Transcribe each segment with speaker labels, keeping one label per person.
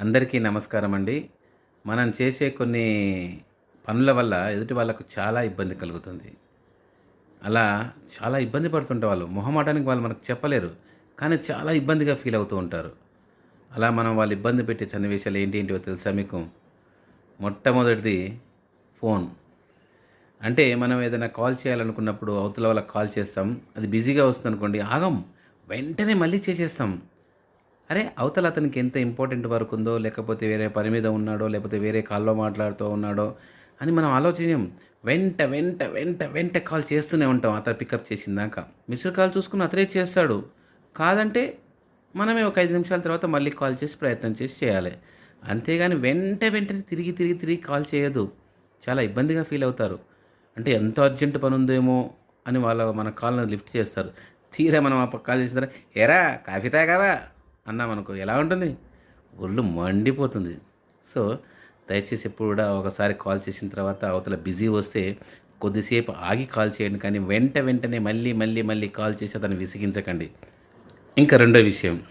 Speaker 1: అందరికీ నమస్కారం అండి. మనం చేసే కొన్ని పనుల వల్ల ఎదుటి వాళ్ళకు చాలా ఇబ్బంది కలుగుతుంది. అలా చాలా ఇబ్బంది పడుతుంటే వాళ్ళు మొహమాటానికి వాళ్ళు మనకు చెప్పలేరు కానీ చాలా ఇబ్బందిగా ఫీల్ అవుతూ ఉంటారు. అలా మనం వాళ్ళు ఇబ్బంది పెట్టే సన్నివేశాలు ఏంటి ఏంటివో తెలుసా మీకు? మొట్టమొదటిది ఫోన్. అంటే మనం ఏదైనా కాల్ చేయాలనుకున్నప్పుడు అవతల వాళ్ళకి కాల్ చేస్తాం అది బిజీగా వస్తుంది అనుకోండి ఆగం వెంటనే మళ్ళీ చేసేస్తాం. అరే అవతల అతనికి ఎంత ఇంపార్టెంట్ వర్క్ ఉందో లేకపోతే వేరే పని మీద ఉన్నాడో లేకపోతే వేరే కాల్లో మాట్లాడుతూ ఉన్నాడో అని మనం ఆలోచించాం. వెంట వెంట వెంట వెంట కాల్ చేస్తూనే ఉంటాం. అతను పికప్ చేసిందాక. మిస్డ్ కాల్ చూసుకుని అతనే చేస్తాడు. కాదంటే మనమే ఒక ఐదు నిమిషాల తర్వాత మళ్ళీ కాల్ చేసి ప్రయత్నం చేసి చేయాలి. అంతేగాని వెంట వెంటనే తిరిగి తిరిగి తిరిగి కాల్ చేయదు చాలా ఇబ్బందిగా ఫీల్ అవుతారు. అంటే ఎంత అర్జెంట్ పని ఉందేమో అని వాళ్ళ మన కాల్ని లిఫ్ట్ చేస్తారు. తీరా మనం ఆ కాల్ చేసిన తర్వాత ఎరా కాఫీ తాగావా? అన్నామనుకో ఎలా ఉంటుంది? ఒళ్ళు మండిపోతుంది. సో దయచేసి ఎప్పుడు కూడా ఒకసారి కాల్ చేసిన తర్వాత అవతల బిజీ వస్తే కొద్దిసేపు ఆగి కాల్ చేయండి కానీ వెంట వెంటనే మళ్ళీ మళ్ళీ మళ్ళీ కాల్ చేసి అతను విసిగించకండి. ఇంకా రెండో విషయం.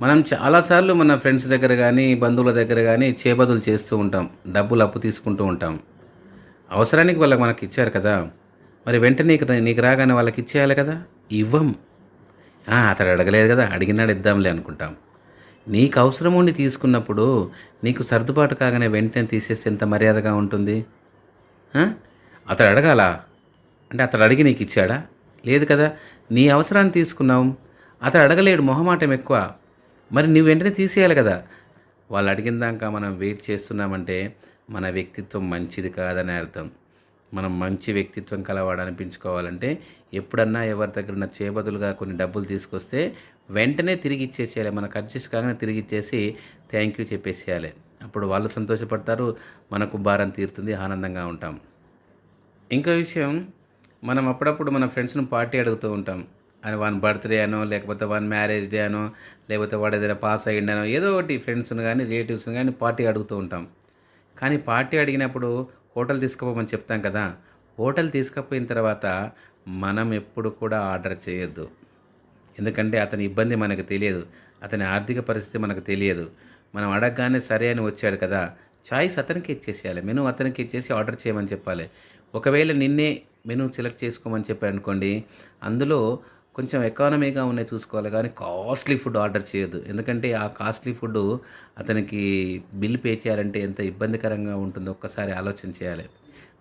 Speaker 1: మనం చాలాసార్లు మన ఫ్రెండ్స్ దగ్గర కానీ బంధువుల దగ్గర కానీ చేబదులు చేస్తూ ఉంటాం. డబ్బులు అప్పు తీసుకుంటూ ఉంటాం. అవసరానికి వాళ్ళకి మనకి ఇచ్చారు కదా. మరి వెంటనే నీకు నీకు రాగానే వాళ్ళకి ఇచ్చేయాలి కదా? ఇవ్వం. అతడు అడగలేదు కదా అడిగినాడు ఇద్దాంలే అనుకుంటాం. నీకు అవసరం ఉండి తీసుకున్నప్పుడు నీకు సర్దుబాటు కాగానే వెంటనే తీసేస్తే ఎంత మర్యాదగా ఉంటుంది? అతడు అడగాల? అంటే అతడు అడిగి నీకు ఇచ్చాడా? లేదు కదా నీ అవసరాన్ని తీసుకున్నావు అతడు అడగలేడు మొహమాటం ఎక్కువ. మరి నువ్వు వెంటనే తీసేయాలి కదా. వాళ్ళు అడిగిన దాకా మనం వెయిట్ చేస్తున్నామంటే మన వ్యక్తిత్వం మంచిది కాదని అర్థం. మనం మంచి వ్యక్తిత్వం కలవాడు అనిపించుకోవాలంటే ఎప్పుడన్నా ఎవరి దగ్గర ఉన్న చేబదులుగా కొన్ని డబ్బులు తీసుకొస్తే వెంటనే తిరిగి ఇచ్చేసేయాలి. మనకు అడ్జస్ట్ కాగానే తిరిగి ఇచ్చేసి థ్యాంక్ యూ చెప్పేసేయాలి. అప్పుడు వాళ్ళు సంతోషపడతారు మనకు భారం తీరుతుంది ఆనందంగా ఉంటాం. ఇంకో విషయం మనం అప్పుడప్పుడు మన ఫ్రెండ్స్ని పార్టీ అడుగుతూ ఉంటాం. అని వన్ బర్త్డే అనో లేకపోతే వన్ మ్యారేజ్ డే అనో లేకపోతే వాడు ఏదైనా పాస్ అయ్యిండనో ఏదో ఒకటి ఫ్రెండ్స్ని కానీ రిలేటివ్స్ని కానీ పార్టీ అడుగుతూ ఉంటాం. కానీ పార్టీ అడిగినప్పుడు హోటల్ తీసుకుపోమని చెప్తాం కదా హోటల్ తీసుకుపోయిన తర్వాత మనం ఎప్పుడు కూడా ఆర్డర్ చేయొద్దు. ఎందుకంటే అతని ఇబ్బంది మనకు తెలియదు అతని ఆర్థిక పరిస్థితి మనకు తెలియదు. మనం అడగగానే సరే అని వచ్చాడు కదా చాయిస్ అతనికి ఇచ్చేసేయాలి మెను అతనికి ఇచ్చేసి ఆర్డర్ చేయమని చెప్పాలి. ఒకవేళ నిన్నే మెను సెలెక్ట్ చేసుకోమని చెప్పాడు అనుకోండి అందులో కొంచెం ఎకానమీగా ఉన్నాయి చూసుకోవాలి. కానీ కాస్ట్లీ ఫుడ్ ఆర్డర్ చేయొద్దు. ఎందుకంటే ఆ కాస్ట్లీ ఫుడ్ అతనికి బిల్ పే చేయాలంటే ఎంత ఇబ్బందికరంగా ఉంటుందో ఒక్కసారి ఆలోచన చేయాలి.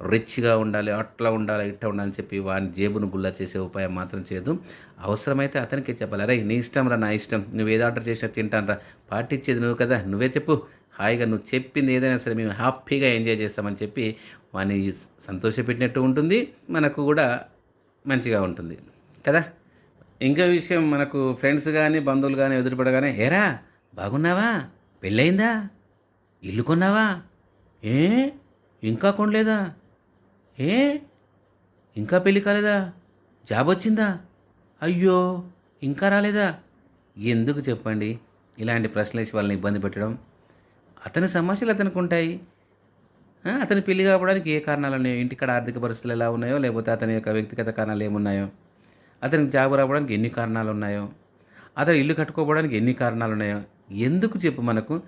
Speaker 1: రిచ్గా ఉండాలి అట్లా ఉండాలి ఇట్లా ఉండాలని చెప్పి వాని జేబును గుల్లా చేసే ఉపాయం మాత్రం చేయదు అవసరమైతే అతనికే చెప్పాలి. అరే నీ ఇష్టం రా నా ఇష్టం. నువ్వు ఏది ఆర్డర్ చేసినా తింటాను రా. పార్టీ ఇచ్చేది నువ్వు కదా. నువ్వే చెప్పు. హాయిగా నువ్వు చెప్పింది ఏదైనా సరే మేము హ్యాపీగా ఎంజాయ్ చేస్తామని చెప్పి వాని సంతోషపెట్టినట్టు ఉంటుంది. మనకు కూడా మంచిగా ఉంటుంది. కదా? ఇంకో విషయం మనకు ఫ్రెండ్స్ కానీ బంధువులు కానీ ఎదురుపడగానే ఏరా బాగున్నావా? పెళ్ళయిందా? ఇల్లు కొన్నావా? ఏ? ఇంకా కొనలేదా? ఏ? ఇంకా పెళ్ళి కాలేదా? జాబ్ వచ్చిందా? అయ్యో ఇంకా రాలేదా? ఎందుకు చెప్పండి? ఇలాంటి ప్రశ్నలు వేసి వాళ్ళని ఇబ్బంది పెట్టడం. అతని సమస్యలు అతనికి ఉంటాయి. అతని పెళ్ళి కావడానికి ఏ కారణాలు ఉన్నాయో ఇంటికాడ ఆర్థిక పరిస్థితులు ఎలా ఉన్నాయో లేకపోతే అతని యొక్క వ్యక్తిగత కారణాలు ఏమున్నాయో. అతనికి జాబ్ రావడానికి ఎన్ని కారణాలు ఉన్నాయో అతను ఇల్లు కట్టుకోవడానికి ఎన్ని కారణాలు ఉన్నాయో ఎందుకు చెప్పు మనకు?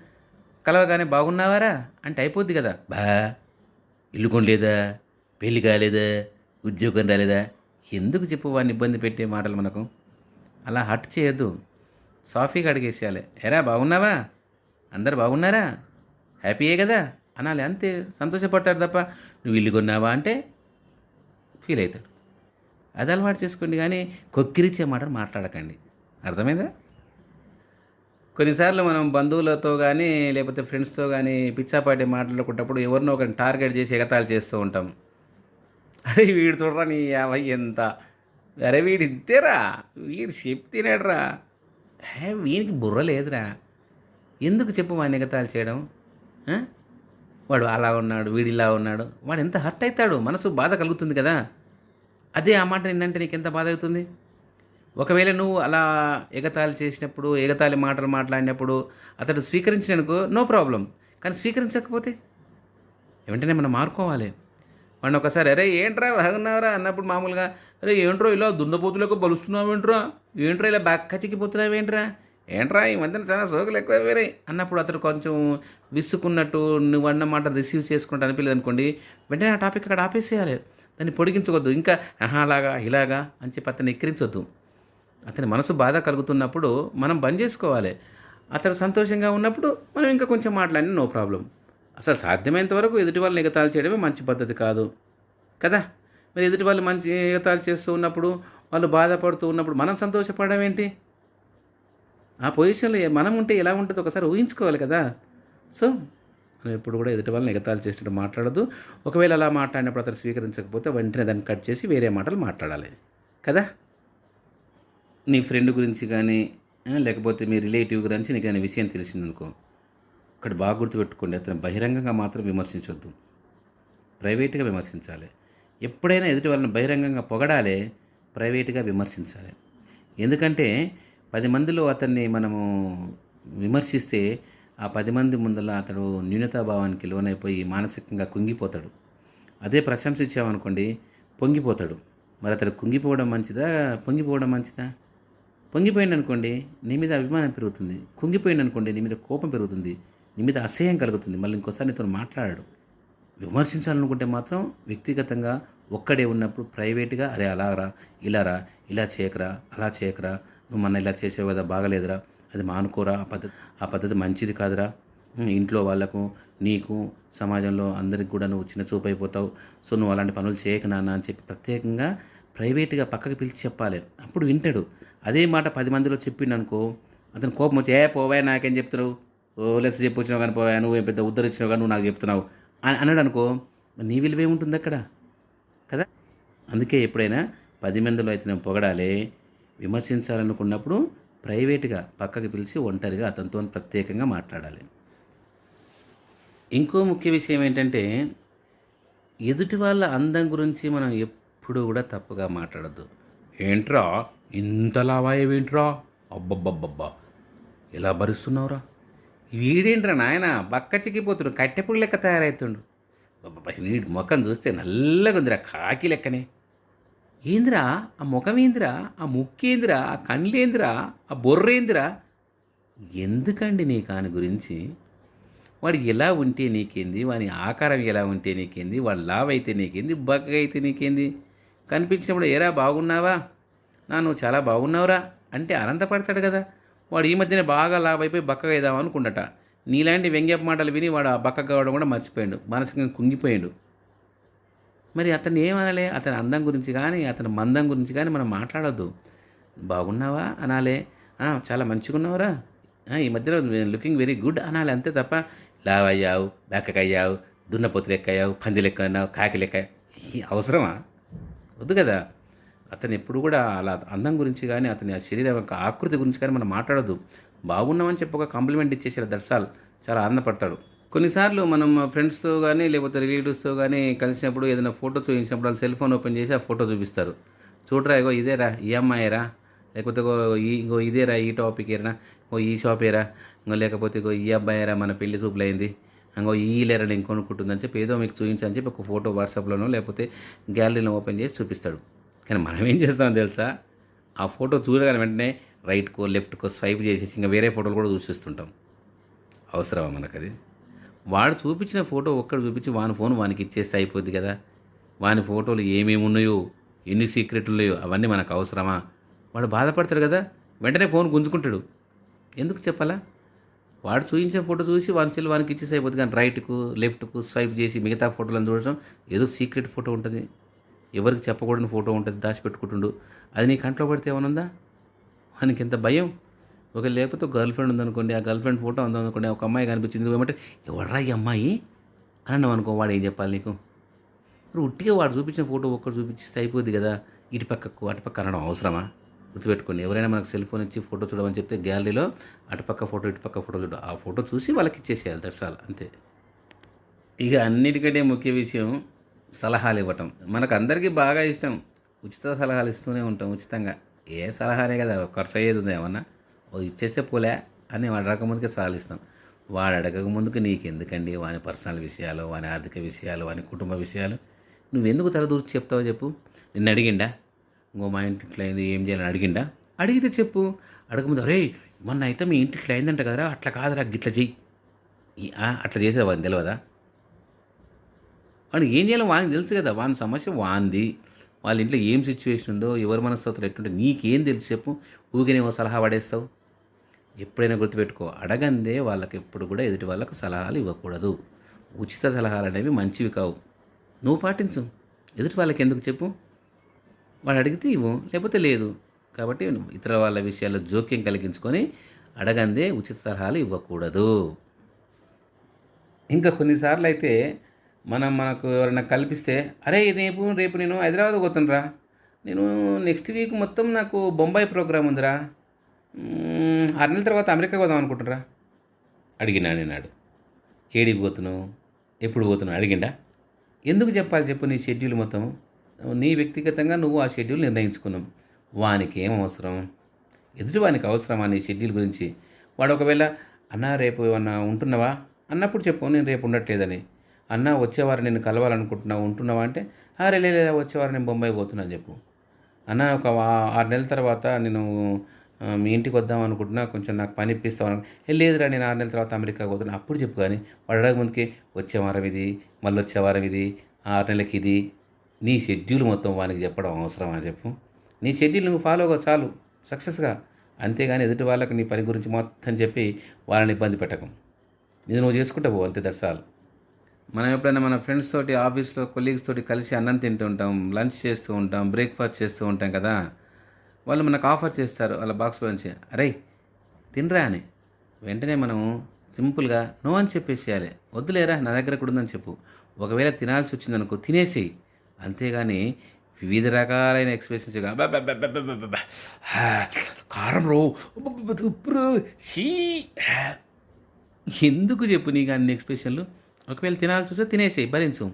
Speaker 1: కలవగానే బాగున్నావారా? అంటే అయిపోద్ది కదా. బా ఇల్లు కొనలేదా? పెళ్ళి కాలేదా? ఉద్యోగం రాలేదా? ఎందుకు చెప్పు వాడిని ఇబ్బంది పెట్టే మాటలు మనకు? అలా హట్ చేయొద్దు. సాఫీగా అడిగేసేయాలి. ఎరా బాగున్నావా? అందరు బాగున్నారా? హ్యాపీయే కదా? అనాలి అంతే. సంతోషపడతాడు తప్ప నువ్వు ఇల్లు కొన్నావా అంటే ఫీల్ అవుతాడు. అది అలవాటు చేసుకోండి కానీ కొక్కిరిచ్చే మాటలు మాట్లాడకండి. అర్థమైందా? కొన్నిసార్లు మనం బంధువులతో కానీ లేకపోతే ఫ్రెండ్స్తో కానీ పిచ్చాపాటి మాట్లాడుకున్నప్పుడు ఎవరినో ఒకరిని టార్గెట్ చేసి ఎగతాళి చేస్తూ ఉంటాం. అరే వీడు చూడరా నీ యాభై ఎంత? అరే వీడు ఇంతేరా? వీడు చెప్తేనేడ్రా? హే వీనికి బుర్ర లేదురా. ఎందుకు చెప్పు వాడిని ఎగతాళి చేయడం? వాడు అలా ఉన్నాడు వీడిలా ఉన్నాడు. వాడు ఎంత హర్ట్ అవుతాడు మనసు బాధ కలుగుతుంది కదా. అదే ఆ మాట నిన్నంటే నీకు ఎంత బాధ అవుతుంది ఒకవేళ నువ్వు అలా ఎగతాళి చేసినప్పుడు ఎగతాళి మాటలు మాట్లాడినప్పుడు అతడు స్వీకరించిననుకో నో ప్రాబ్లం. కానీ స్వీకరించకపోతే? వెంటనే మనం మారుకోవాలి. వాడిని ఒకసారి అరే ఏంట్రా బాగున్నావురా? అన్నప్పుడు మామూలుగా అరే ఏంట్రో ఇలా దున్నపోతులకు బలుస్తున్నావు ఏంట్రా? ఏంట్రా ఇలా బక్క చిక్కిపోతున్నావు ఏంట్రా? ఏంట్రా ఈ మధ్యన చాలా సోకులు ఎక్కువ వేరే అన్నప్పుడు అతడు కొంచెం విసుకున్నట్టు నువ్వు అన్నమాట రిసీవ్ చేసుకున్నట్టు అనిపించలేదు అనుకోండి వెంటనే ఆ టాపిక్ అక్కడ ఆపేసేయాలి. దాన్ని పొడిగించవద్దు ఇంకా ఆహా అలాగా ఇలాగా అని చెప్పి అతన్ని ఎక్కిరించొద్దు. అతని మనసు బాధ కలుగుతున్నప్పుడు మనం బంద్ చేసుకోవాలి. అతడు సంతోషంగా ఉన్నప్పుడు మనం ఇంకా కొంచెం మాట్లాడిన నో ప్రాబ్లం. అసలు సాధ్యమైనంత వరకు ఎదుటి వాళ్ళని ఎగతాలు చేయడమే మంచి పద్ధతి కాదు. కదా? మరి ఎదుటి వాళ్ళు మంచి ఎగతాలు చేస్తూ ఉన్నప్పుడు వాళ్ళు బాధపడుతూ ఉన్నప్పుడు మనం సంతోషపడడం ఏంటి? ఆ పొజిషన్లో మనం ఉంటే ఎలా ఉంటుందో ఒకసారి ఊహించుకోవాలి కదా. సో మనం ఎప్పుడు కూడా ఎదుటి వాళ్ళని నిగతాలు చేసినట్టు మాట్లాడదు ఒకవేళ అలా మాట్లాడినప్పుడు అతను స్వీకరించకపోతే వెంటనే దాన్ని కట్ చేసి వేరే మాటలు మాట్లాడాలి. కదా? నీ ఫ్రెండ్ గురించి కానీ లేకపోతే మీ రిలేటివ్ గురించి నీకు అనే విషయం తెలిసిందనుకో ఇక్కడ బాగా గుర్తుపెట్టుకోండి. అతను బహిరంగంగా మాత్రం విమర్శించొద్దు. ప్రైవేట్గా విమర్శించాలి. ఎప్పుడైనా ఎదుటి వాళ్ళని బహిరంగంగా పొగడాలి ప్రైవేట్గా విమర్శించాలి. ఎందుకంటే పది మందిలో అతన్ని మనము విమర్శిస్తే ఆ పది మంది ముందర అతడు న్యూనతాభావానికి లోనైపోయి మానసికంగా కుంగిపోతాడు. అదే ప్రశంసించామనుకోండి పొంగిపోతాడు. మరి అతడు కుంగిపోవడం మంచిదా? పొంగిపోవడం మంచిదా? పొంగిపోయింది అనుకోండి నీ మీద అభిమానం పెరుగుతుంది. కుంగిపోయింది అనుకోండి నీ మీద కోపం పెరుగుతుంది. నీ మీద అసహ్యం కలుగుతుంది. మళ్ళీ ఇంకోసారి నీతో మాట్లాడాడు. విమర్శించాలనుకుంటే మాత్రం వ్యక్తిగతంగా ఒక్కడే ఉన్నప్పుడు ప్రైవేట్గా అరే అలా రా ఇలా రా ఇలా చేయకరా అలా చేయకరా నువ్వు మన ఇలా చేసావు కదా బాగలేదురా అది మానుకోరా ఆ పద్ధతి ఆ పద్ధతి మంచిది కాదురా. ఇంట్లో వాళ్ళకు నీకు సమాజంలో అందరికి కూడా నువ్వు చిన్న చూపు అయిపోతావు. సో నువ్వు అలాంటి పనులు చేయక నాన్న అని చెప్పి ప్రత్యేకంగా ప్రైవేట్గా పక్కకి పిలిచి చెప్పాలి. అప్పుడు వింటాడు. అదే మాట పది మందిలో చెప్పిండు అనుకో అతను కోపం వచ్చి ఏ పోవా నాకేం చెప్తున్నావు? ఓ లెస్ చెప్పొచ్చినావు కానీ పోవా నువ్వు పెద్ద ఉద్ధరించినావు కానీ నువ్వు నాకు చెప్తున్నావు. అని అన్నాడు అనుకో నీ విలువ ఏముంటుంది అక్కడ? కదా? అందుకే ఎప్పుడైనా పది మందిలో అయితే నేను పొగడాలి విమర్శించాలనుకున్నప్పుడు ప్రైవేట్గా పక్కకి పిలిచి ఒంటరిగా అతనితో ప్రత్యేకంగా మాట్లాడాలి. ఇంకో ముఖ్య విషయం ఏంటంటే ఎదుటి వాళ్ళ అందం గురించి మనం ఎప్పుడు కూడా తప్పుగా మాట్లాడద్దు. ఏంట్రా ఇంత లావాయేంట్రా అబ్బబ్బబ్బబ్బా ఎలా భరిస్తున్నావురా? వీడేంట్రా నాయన బక్క చిక్కిపోతుడు కట్టెపుడు లెక్క తయారవుతుండు వీడి ముఖం చూస్తే నల్లగా ఉందిరా కాకి లెక్కనే. ఏంద్రా? ఆ ముఖమేంద్రా ఆ ముక్కేంద్రా ఆ కళ్ళేందిరా ఆ బొర్రేంద్రా ఎందుకండి నీ కాని గురించి? వాడు ఎలా ఉంటే నీకేంది? వాని ఆకారం ఎలా ఉంటే నీకేంది? వాడు లావ్ అయితే నీకేంది? బక్కగా అయితే నీకేంది? కనిపించినప్పుడు ఏరా బాగున్నావా? నా నువ్వు చాలా బాగున్నావురా? అంటే అనంతపడతాడు కదా. వాడు ఈ మధ్యనే బాగా లావ్ అయిపోయి బక్కగా అయిదాం అనుకుండట. నీలాంటి వ్యంగ్యపు మాటలు విని వాడు ఆ బక్క కావడం కూడా మర్చిపోయాడు. మనసుకి కుంగిపోయాడు. మరి అతను ఏమనలే? అతని అందం గురించి కానీ అతని మందం గురించి కానీ మనం మాట్లాడొద్దు. బాగున్నావా? అనాలే. చాలా మంచిగా ఉన్నావురా ఈ మధ్యలో లుకింగ్ వెరీ గుడ్ అనాలి అంతే తప్ప. లావ్ అయ్యావు బెక్కకయ్యావు దున్నపోతు లెక్క పంది లెక్క అన్నావు కాకి లెక్క అవసరమా? వద్దు కదా. అతను ఎప్పుడు కూడా అలా అందం గురించి కానీ అతని ఆ శరీరం యొక్క ఆకృతి గురించి కానీ మనం మాట్లాడొద్దు. బాగున్నామని చెప్పి ఒక కాంప్లిమెంట్ ఇచ్చేసారు దర్శాలు. చాలా ఆనందపడతాడు. కొన్నిసార్లు మనం ఫ్రెండ్స్తో కానీ లేకపోతే రిలేటివ్స్తో కానీ కలిసినప్పుడు ఏదైనా ఫోటో చూపించినప్పుడు వాళ్ళు సెల్ ఫోన్ ఓపెన్ చేసి ఆ ఫోటో చూపిస్తారు. చూడరా ఇగో ఇదేరా ఈ అమ్మాయిరా? లేకపోతే ఇగో ఇదేరా ఈ టాపిక్ ఏరా? ఓ ఈ షాపేరా ఇంకో లేకపోతే ఇగో ఈ అబ్బాయిరా మన పెళ్ళి చూపులైంది? ఇంకో ఈ లేరా నేను కొనుక్కుంటుందని చెప్పి ఏదో మీకు చూపించని చెప్పి ఒక ఫోటో వాట్సాప్లోనో లేకపోతే గ్యాలరీలో ఓపెన్ చేసి చూపిస్తాడు. కానీ మనం ఏం చేస్తాం తెలుసా? ఆ ఫోటో చూడగానే వెంటనే రైట్కో లెఫ్ట్కో స్వైప్ చేసేసి ఇంకా వేరే ఫోటోలు కూడా చూసిస్తుంటాం అవసరమా మనకు అది వాడు చూపించిన ఫోటో ఒక్కడు చూపించి వాని ఫోన్ వానికి ఇచ్చేస్తే అయిపోద్ది కదా. వాని ఫోటోలు ఏమేమి ఉన్నాయో ఎన్ని సీక్రెట్లు ఉన్నాయో అవన్నీ మనకు అవసరమా? వాడు బాధపడతాడు కదా. వెంటనే ఫోన్ గుంజుకుంటాడు. ఎందుకు చెప్పాలా? వాడు చూపించిన ఫోటో చూసి వాని చెల్లి వానికి ఇచ్చేసి అయిపోద్ది కానీ రైట్కు లెఫ్ట్కు స్వైప్ చేసి మిగతా ఫోటోలను చూడటం ఏదో సీక్రెట్ ఫోటో ఉంటుంది. ఎవరికి చెప్పకూడని ఫోటో ఉంటుంది దాచిపెట్టుకుంటుండు. అది నీ కంట్లో పడితే ఏమనుందా వానికి ఎంత భయం? ఒక లేకపోతే గర్ల్ ఫ్రెండ్ ఉందనుకోండి ఆ గర్ల్ ఫ్రెండ్ ఫోటో ఉందనుకోండి ఒక అమ్మాయి కనిపించింది ఏమంటే ఎవడరా ఈ అమ్మాయి? అని అన్నావు అనుకో వాడు ఏం చెప్పాలి నీకు? ఇప్పుడు ఉట్టిగా వాడు చూపించిన ఫోటో ఒక్కటి చూపించిస్తే అయిపోద్ది కదా. ఇటు పక్కకు అటుపక్క అనడం అవసరమా? గుర్తుపెట్టుకోండి. ఎవరైనా మనకు సెల్ ఫోన్ ఇచ్చి ఫోటో చూడమని చెప్తే గ్యాలరీలో అటుపక్క ఫోటో ఇటుపక్క ఫోటో చూడ. ఆ ఫోటో చూసి వాళ్ళకి ఇచ్చేసేయాలి దర్శాలు అంతే. ఇక అన్నిటికంటే ముఖ్య విషయం సలహాలు ఇవ్వటం. మనకు అందరికీ బాగా ఇష్టం. ఉచిత సలహాలు ఇస్తూనే ఉంటాం ఉచితంగా. ఏ సలహానే కదా ఖర్చు అయ్యేది ఉందా ఏమన్నా? ఇచ్చేస్తే పోలే అని వాడు అడగకముందుకే సలహాలు ఇస్తాం. వాడు అడగక ముందుకు నీకు ఎందుకండి వాని పర్సనల్ విషయాలు వాని ఆర్థిక విషయాలు వాని కుటుంబ విషయాలు నువ్వెందుకు తలదూర్చి చెప్తావో చెప్పు. నిన్ను అడిగిండా? ఇంకో మా ఇంటి ఇట్లా అయింది ఏం చేయాలని అడిగిండా? అడిగితే చెప్పు. అడగముందు అరే మొన్న అయితే మీ ఇంటి ఇట్లా అయిందంట కదరా అట్లా కాదురా గిట్లా చెయ్యి. ఆ, అట్లా చేసేది వాడిని తెలియదా వాడు ఏం చేయాలో వానికి తెలుసు కదా వాని సమస్య వాంది. వాళ్ళ ఇంట్లో ఏం సిచ్యువేషన్ ఉందో ఎవరి మనస్తత్వం ఎట్టుంటే నీకేం తెలుసు చెప్పు. ఊగినే ఓ సలహా పడేస్తావు. ఎప్పుడైనా గుర్తుపెట్టుకో అడగందే వాళ్ళకి ఎప్పుడు కూడా ఎదుటి వాళ్ళకు సలహాలు ఇవ్వకూడదు. ఉచిత సలహాలు అనేవి మంచివి కావు. నువ్వు పాటించు. ఎదుటి వాళ్ళకి ఎందుకు చెప్పు? వాడు అడిగితే ఇవ్వు లేకపోతే లేదు. కాబట్టి ఇతర వాళ్ళ విషయాల్లో జోక్యం కలిగించుకొని అడగందే ఉచిత సలహాలు ఇవ్వకూడదు. ఇంకా కొన్నిసార్లు అయితే మనం మనకు ఎవరైనా కల్పిస్తే అరే రేపు రేపు నేను హైదరాబాద్ పోతుండ్రా నేను నెక్స్ట్ వీక్ మొత్తం నాకు బొంబాయి ప్రోగ్రామ్ ఉందిరా. ఆరు నెలల తర్వాత అమెరికా పోదాం అనుకుంటురా అడిగినా నేనాడు ఏడికి పోతున్నావు? ఎప్పుడు పోతున్నావు? అడిగిండా? ఎందుకు చెప్పాలి చెప్పు నీ షెడ్యూల్ మొత్తం. నీ వ్యక్తిగతంగా నువ్వు ఆ షెడ్యూల్ నిర్ణయించుకున్నావు. వానికి ఏం అవసరం? ఎదుటి వానికి అవసరమా నీ షెడ్యూల్ గురించి? వాడు ఒకవేళ అన్నా రేపు ఏమన్నా ఉంటున్నావా? అన్నప్పుడు చెప్పు నేను రేపు ఉండట్లేదని. అన్న వచ్చేవారు నేను కలవాలనుకుంటున్నావు ఉంటున్నావా? అంటే అరే లే వచ్చేవారు నేను బొంబాయి పోతున్నాను చెప్పు. అన్న ఒక ఆరు నెలల తర్వాత నేను మీ ఇంటికి వద్దాం అనుకుంటున్నా కొంచెం నాకు పని ఇప్పిస్తాను లేదురా నేను ఆరు నెలల తర్వాత అమెరికా పోతున్నా. అప్పుడు చెప్పు కానీ వాడు అడగ వచ్చే వారం ఇది మళ్ళీ వచ్చే వారం ఇది ఆరు నెలలకి ఇది. నీ షెడ్యూల్ మొత్తం వానికి చెప్పడం అవసరమా చెప్పు? నీ షెడ్యూల్ నువ్వు ఫాలో అవ్వ చాలు సక్సెస్గా. అంతేగాని ఎదుటి వాళ్ళకి నీ పని గురించి మొత్తం చెప్పి వాళ్ళని ఇబ్బంది పెట్టకం. ఇది నువ్వు చేసుకుంటా పో అంతే దర్శాలు మనం ఎప్పుడైనా మన ఫ్రెండ్స్ తోటి ఆఫీస్లో కొలీగ్స్ తోటి కలిసి అన్నం తింటూ ఉంటాం లంచ్ చేస్తూ ఉంటాం బ్రేక్ఫాస్ట్ చేస్తూ ఉంటాం కదా. వాళ్ళు మనకు ఆఫర్ చేస్తారు వాళ్ళ బాక్స్లోంచి అరే తినరా అని. వెంటనే మనం సింపుల్గా నో అని చెప్పేసేయాలి. వద్దులేరా నా దగ్గర కూడా ఉందని చెప్పు. ఒకవేళ తినాల్సి వచ్చిందనుకో తినేసి అంతేగాని వివిధ రకాలైన ఎక్స్ప్రెషన్స్ కారం రో. అబ్బబ్బబ్బ, షీ ఎందుకు చెప్పు నీకు అన్ని ఎక్స్ప్రెషన్లు ఒకవేళ తినాల్సి వస్తే తినేసేయి భరించు.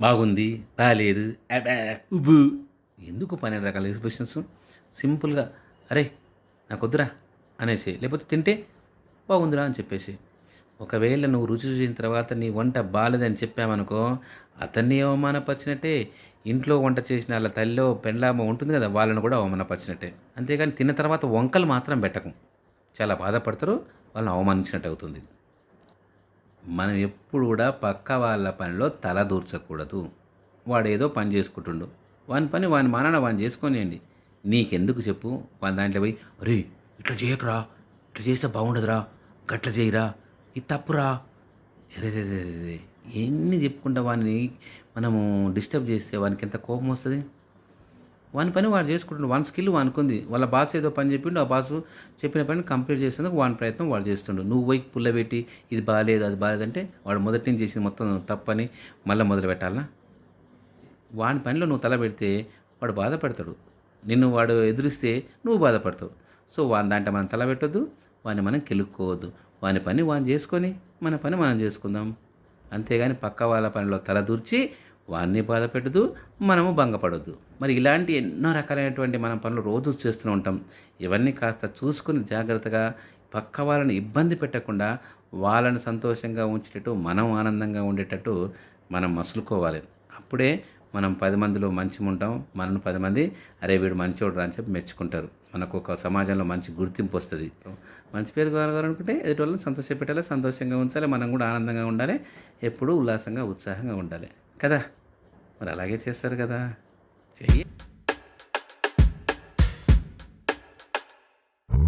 Speaker 1: బాగుంది బాగాలేదు ఉబ్బు. ఎందుకు పన్నెండు రకాల ఎక్స్ప్రెషన్స్ సింపుల్గా అరే నాకు వద్దురా అనేసి లేకపోతే తింటే బాగుందిరా అని చెప్పేసి. ఒకవేళ నువ్వు రుచి చూసిన తర్వాత నీ వంట బాలేదని చెప్పామనుకో అతన్ని అవమానపరిచినట్టే ఇంట్లో వంట చేసిన వాళ్ళ తల్లిలో పెండ్లామో ఉంటుంది కదా వాళ్ళని కూడా అవమానపరిచినట్టే. అంతేగాని తిన్న తర్వాత వంకలు మాత్రం పెట్టకం. చాలా బాధపడతారు వాళ్ళని అవమానించినట్టు అవుతుంది. మనం ఎప్పుడు కూడా పక్క వాళ్ళ పనిలో తల దూర్చకూడదు. వాడు ఏదో పని చేసుకుంటుండు. వాని పని వాని మానాన వాని చేసుకొనియండి. నీకెందుకు చెప్పు? వాళ్ళ దాంట్లో పోయి అరే ఇట్లా చేయకరా. ఇట్లా చేస్తే బాగుండదురా. గట్ల చేయరా. ఇది తప్పురా. అరే రే ఎన్ని చెప్పుకుంటా వాడిని మనము డిస్టర్బ్ చేస్తే వానికి ఎంత కోపం వస్తుంది? వాని పని వాడు చేసుకుంటుండు. వాని స్కిల్ వానుకుంది వాళ్ళ బాస్ ఏదో పని చెప్పిండు. ఆ బాసు చెప్పిన పని కంప్లీట్ చేసేందుకు వాని ప్రయత్నం వాడు చేస్తుండు. నువ్వు పోయి పుల్లబెట్టి ఇది బాగాలేదు అది బాగాలేదంటే వాడు మొదటి నుంచి చేసింది మొత్తం తప్పని మళ్ళీ మొదలు పెట్టాలా వాని పనిలో నువ్వు తల పెడితే వాడు బాధపడతాడు. నిన్ను వాడు ఎదురిస్తే నువ్వు బాధపడతావు. సో వాని దాంట్లో మనం తల పెట్టొద్దు వాని మనం కెలుక్కోవద్దు. వాని పని వాని చేసుకొని మన పని మనం చేసుకుందాం. అంతేగాని పక్క వాళ్ళ పనిలో తల దూర్చి వాన్ని బాధ పెట్టదు మనము భంగపడద్దు. మరి ఇలాంటి ఎన్నో రకాలైనటువంటి మన పనులు రోజు చేస్తూ ఉంటాం. ఇవన్నీ కాస్త చూసుకుని జాగ్రత్తగా పక్క వాళ్ళని ఇబ్బంది పెట్టకుండా వాళ్ళని సంతోషంగా ఉంచేటట్టు మనం ఆనందంగా ఉండేటట్టు మనం మసులుకోవాలి. అప్పుడే మనం పది మందిలో మంచి ఉంటాం మనను పది మంది అరే వీడు మంచోడు అని చెప్పి మెచ్చుకుంటారు. మనకు ఒక సమాజంలో మంచి గుర్తింపు వస్తుంది. మంచి పేరు కావాలనుకుంటే ఎదుటి వాళ్ళని సంతోషపెట్టాలి సంతోషంగా ఉంచాలి మనం కూడా ఆనందంగా ఉండాలి ఎప్పుడూ ఉల్లాసంగా ఉత్సాహంగా ఉండాలి. కదా? మరి అలాగే చేస్తారు కదా? చెయ్యి.